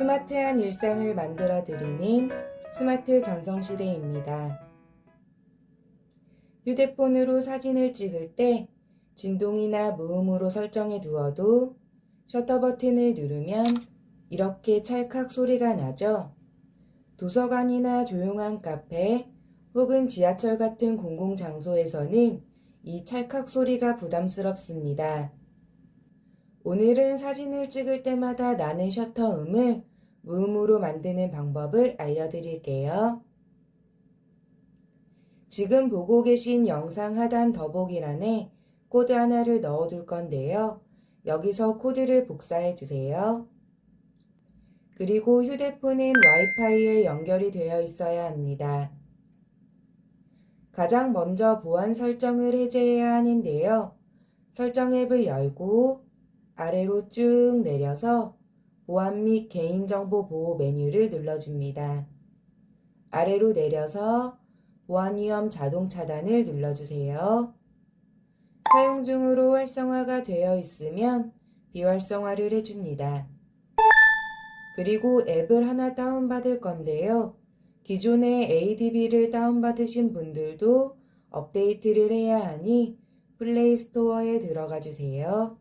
스마트한 일상을 만들어 드리는 스마트 전성시대입니다. 휴대폰으로 사진을 찍을 때 진동이나 무음으로 설정해 두어도 셔터 버튼을 누르면 이렇게 찰칵 소리가 나죠? 도서관이나 조용한 카페 혹은 지하철 같은 공공장소에서는 이 찰칵 소리가 부담스럽습니다. 오늘은 사진을 찍을 때마다 나는 셔터 음을 무음으로 만드는 방법을 알려드릴게요. 지금 보고 계신 영상 하단 더보기란에 코드 하나를 넣어둘 건데요. 여기서 코드를 복사해 주세요. 그리고 휴대폰은 와이파이에 연결이 되어 있어야 합니다. 가장 먼저 보안 설정을 해제해야 하는데요. 설정 앱을 열고 아래로 쭉 내려서 보안 및 개인정보 보호 메뉴를 눌러줍니다. 아래로 내려서 보안 위험 자동 차단을 눌러주세요. 사용 중으로 활성화가 되어 있으면 비활성화를 해줍니다. 그리고 앱을 하나 다운받을 건데요. 기존에 ADB를 다운받으신 분들도 업데이트를 해야 하니 플레이 스토어에 들어가 주세요.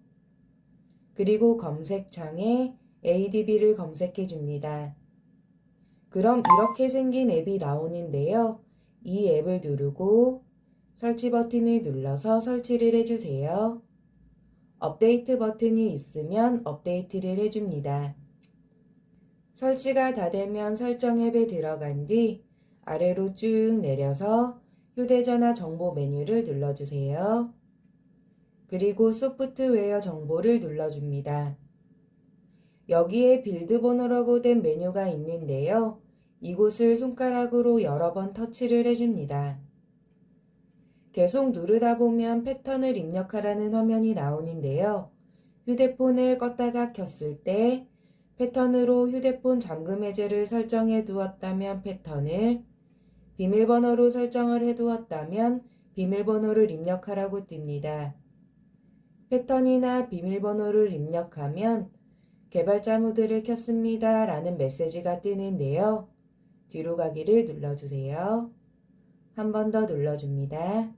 그리고 검색창에 ADB를 검색해 줍니다. 그럼 이렇게 생긴 앱이 나오는데요. 이 앱을 누르고 설치 버튼을 눌러서 설치를 해주세요. 업데이트 버튼이 있으면 업데이트를 해줍니다. 설치가 다 되면 설정 앱에 들어간 뒤 아래로 쭉 내려서 휴대전화 정보 메뉴를 눌러주세요. 그리고 소프트웨어 정보를 눌러줍니다. 여기에 빌드 번호라고 된 메뉴가 있는데요. 이곳을 손가락으로 여러 번 터치를 해줍니다. 계속 누르다 보면 패턴을 입력하라는 화면이 나오는데요. 휴대폰을 껐다가 켰을 때 패턴으로 휴대폰 잠금 해제를 설정해 두었다면 패턴을, 비밀번호로 설정을 해 두었다면 비밀번호를 입력하라고 뜹니다. 패턴이나 비밀번호를 입력하면 개발자 모드를 켰습니다 라는 메시지가 뜨는데요. 뒤로 가기를 눌러주세요. 한 번 더 눌러줍니다.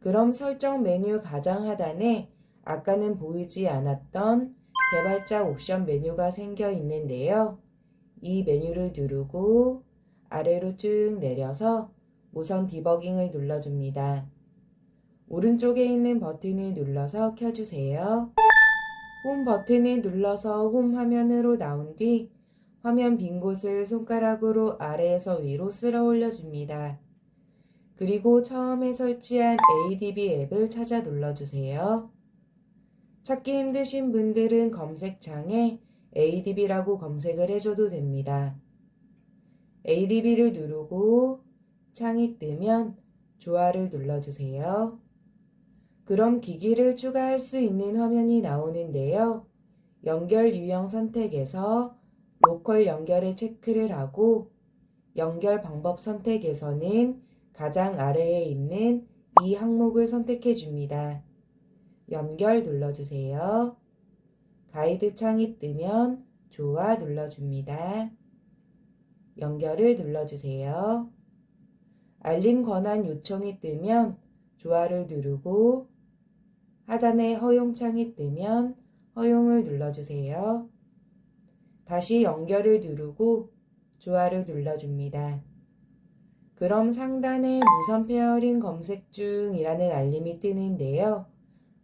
그럼 설정 메뉴 가장 하단에 아까는 보이지 않았던 개발자 옵션 메뉴가 생겨 있는데요. 이 메뉴를 누르고 아래로 쭉 내려서 무선 디버깅을 눌러줍니다. 오른쪽에 있는 버튼을 눌러서 켜주세요. 홈 버튼을 눌러서 홈 화면으로 나온 뒤 화면 빈 곳을 손가락으로 아래에서 위로 쓸어 올려줍니다. 그리고 처음에 설치한 ADB 앱을 찾아 눌러주세요. 찾기 힘드신 분들은 검색창에 ADB라고 검색을 해줘도 됩니다. ADB를 누르고 창이 뜨면 좋아를 눌러주세요. 그럼 기기를 추가할 수 있는 화면이 나오는데요. 연결 유형 선택에서 로컬 연결에 체크를 하고 연결 방법 선택에서는 가장 아래에 있는 이 항목을 선택해 줍니다. 연결 눌러주세요. 가이드 창이 뜨면 좋아 눌러줍니다. 연결을 눌러주세요. 알림 권한 요청이 뜨면 좋아를 누르고 하단에 허용창이 뜨면 허용을 눌러주세요. 다시 연결을 누르고 좋아를 눌러줍니다. 그럼 상단에 무선 페어링 검색 중이라는 알림이 뜨는데요.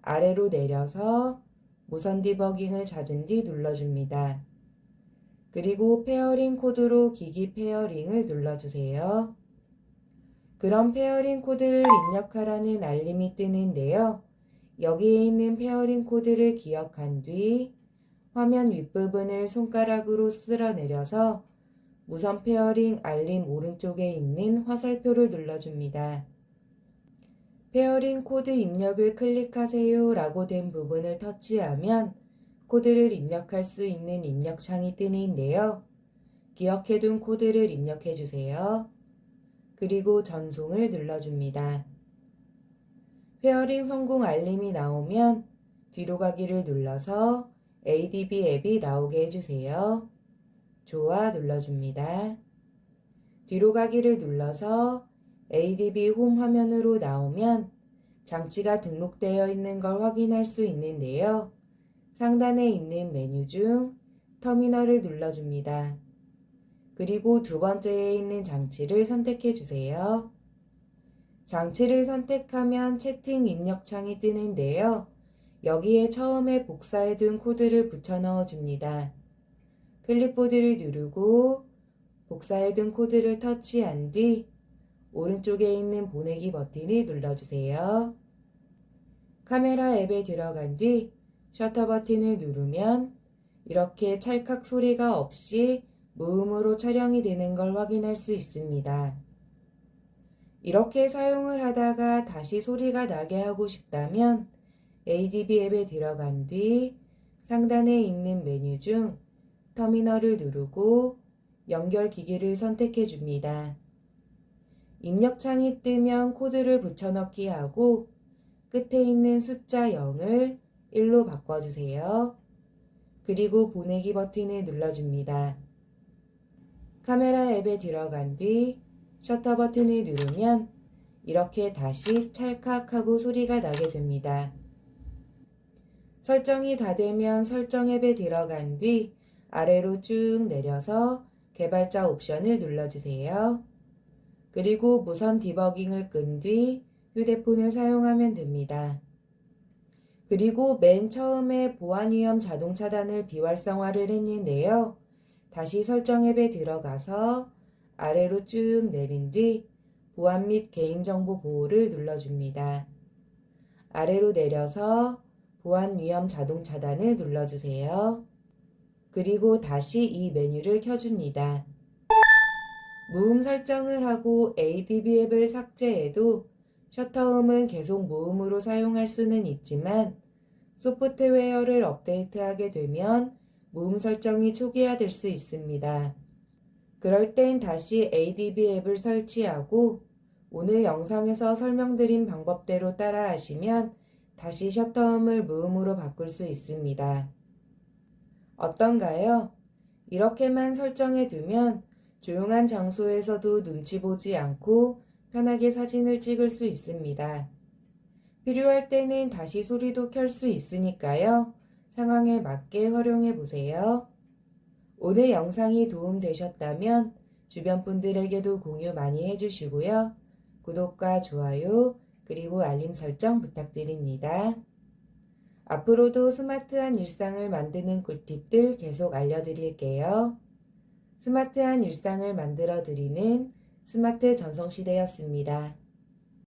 아래로 내려서 무선 디버깅을 찾은 뒤 눌러줍니다. 그리고 페어링 코드로 기기 페어링을 눌러주세요. 그럼 페어링 코드를 입력하라는 알림이 뜨는데요. 여기에 있는 페어링 코드를 기억한 뒤 화면 윗부분을 손가락으로 쓸어내려서 무선 페어링 알림 오른쪽에 있는 화살표를 눌러줍니다. 페어링 코드 입력을 클릭하세요 라고 된 부분을 터치하면 코드를 입력할 수 있는 입력창이 뜨는데요. 기억해둔 코드를 입력해 주세요. 그리고 전송을 눌러줍니다. 페어링 성공 알림이 나오면 뒤로 가기를 눌러서 ADB 앱이 나오게 해주세요. 좋아 눌러줍니다. 뒤로 가기를 눌러서 ADB 홈 화면으로 나오면 장치가 등록되어 있는 걸 확인할 수 있는데요. 상단에 있는 메뉴 중 터미널을 눌러줍니다. 그리고 두 번째에 있는 장치를 선택해 주세요. 장치를 선택하면 채팅 입력창이 뜨는데요. 여기에 처음에 복사해둔 코드를 붙여 넣어 줍니다. 클립보드를 누르고 복사해둔 코드를 터치한 뒤 오른쪽에 있는 보내기 버튼을 눌러주세요. 카메라 앱에 들어간 뒤 셔터 버튼을 누르면 이렇게 찰칵 소리가 없이 무음으로 촬영이 되는 걸 확인할 수 있습니다. 이렇게 사용을 하다가 다시 소리가 나게 하고 싶다면 ADB 앱에 들어간 뒤 상단에 있는 메뉴 중 터미널을 누르고 연결 기기를 선택해 줍니다. 입력창이 뜨면 코드를 붙여넣기 하고 끝에 있는 숫자 0을 1로 바꿔주세요. 그리고 보내기 버튼을 눌러줍니다. 카메라 앱에 들어간 뒤 셔터 버튼을 누르면 이렇게 다시 찰칵하고 소리가 나게 됩니다. 설정이 다 되면 설정 앱에 들어간 뒤 아래로 쭉 내려서 개발자 옵션을 눌러주세요. 그리고 무선 디버깅을 끈 뒤 휴대폰을 사용하면 됩니다. 그리고 맨 처음에 보안 위험 자동 차단을 비활성화를 했는데요. 다시 설정 앱에 들어가서 아래로 쭉 내린 뒤 보안 및 개인정보 보호를 눌러줍니다. 아래로 내려서 보안 위험 자동 차단을 눌러주세요. 그리고 다시 이 메뉴를 켜줍니다. 무음 설정을 하고 ADB 앱을 삭제해도 셔터음은 계속 무음으로 사용할 수는 있지만 소프트웨어를 업데이트하게 되면 무음 설정이 초기화될 수 있습니다. 그럴 땐 다시 ADB 앱을 설치하고 오늘 영상에서 설명드린 방법대로 따라 하시면 다시 셔터음을 무음으로 바꿀 수 있습니다. 어떤가요? 이렇게만 설정해 두면 조용한 장소에서도 눈치 보지 않고 편하게 사진을 찍을 수 있습니다. 필요할 때는 다시 소리도 켤 수 있으니까요. 상황에 맞게 활용해 보세요. 오늘 영상이 도움되셨다면 주변 분들에게도 공유 많이 해주시고요. 구독과 좋아요, 그리고 알림 설정 부탁드립니다. 앞으로도 스마트한 일상을 만드는 꿀팁들 계속 알려드릴게요. 스마트한 일상을 만들어 드리는 스마트 전성시대였습니다.